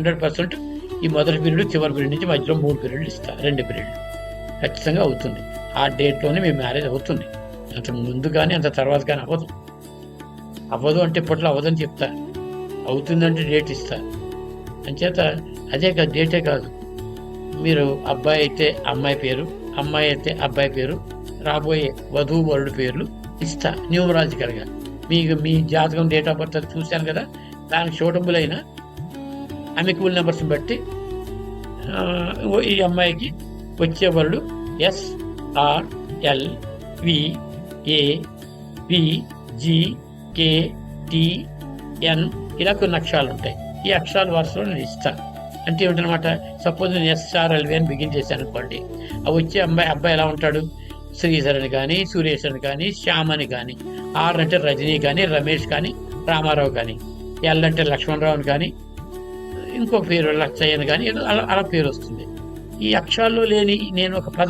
Hundred percent ఈ మొదటి period చివరి పీరియడ్ నుంచి మధ్యలో మూడు పీరియడ్లు ఇస్తా రెండు పీరియడ్లు. ఖచ్చితంగా అవుతుంది. ఆ డేట్లోనే మీ మ్యారేజ్ అవుతుంది. అంత ముందు కానీ అంత తర్వాత కానీ అవ్వదు. అవ్వదు అంటే ఇప్పట్లో అవ్వదని చెప్తా. అవుతుందంటే డేట్ ఇస్తా. అంచేత అదే కాదు డేటే కాదు. మీరు అబ్బాయి అయితే అమ్మాయి పేరు అమ్మాయి అయితే అబ్బాయి పేరు రాబోయే వధువు వరుడు పేర్లు ఇస్తా. న్యూమరాజికల్గా మీకు మీ జాతకం డేట్ ఆఫ్ బర్త్ చూశాను కదా. దానికి షోటబుల్ అయిన అమికబుల్ నెంబర్స్ని బట్టి ఈ అమ్మాయికి వచ్చే వరుడు S R L V A V G K T N ఇలా కొన్ని అక్షరాలు ఉంటాయి. ఈ అక్షరాల వరుసలో నేను ఇస్తాను. అంటే ఏమిటనమాట? సపోజ్ నేను ఎస్ఆర్ఎల్వి అని బిగిన్ చేశాను అనుకోండి. ఆ వచ్చే అమ్మాయి అబ్బాయి ఎలా ఉంటాడు? శ్రీధర్ అని కానీ సురేష్ అని కానీ శ్యామ్ అని కానీ ఆర్ అంటే రజనీ కానీ రమేష్ కానీ రామారావు కానీ ఎల్ అంటే లక్ష్మణరావు అని కానీ ఇంకో పేరు లచ్చయ్యను కానీ అలా అలా పేరు వస్తుంది. ఈ అక్షరాల్లో లేని నేను ఒక పదమూడు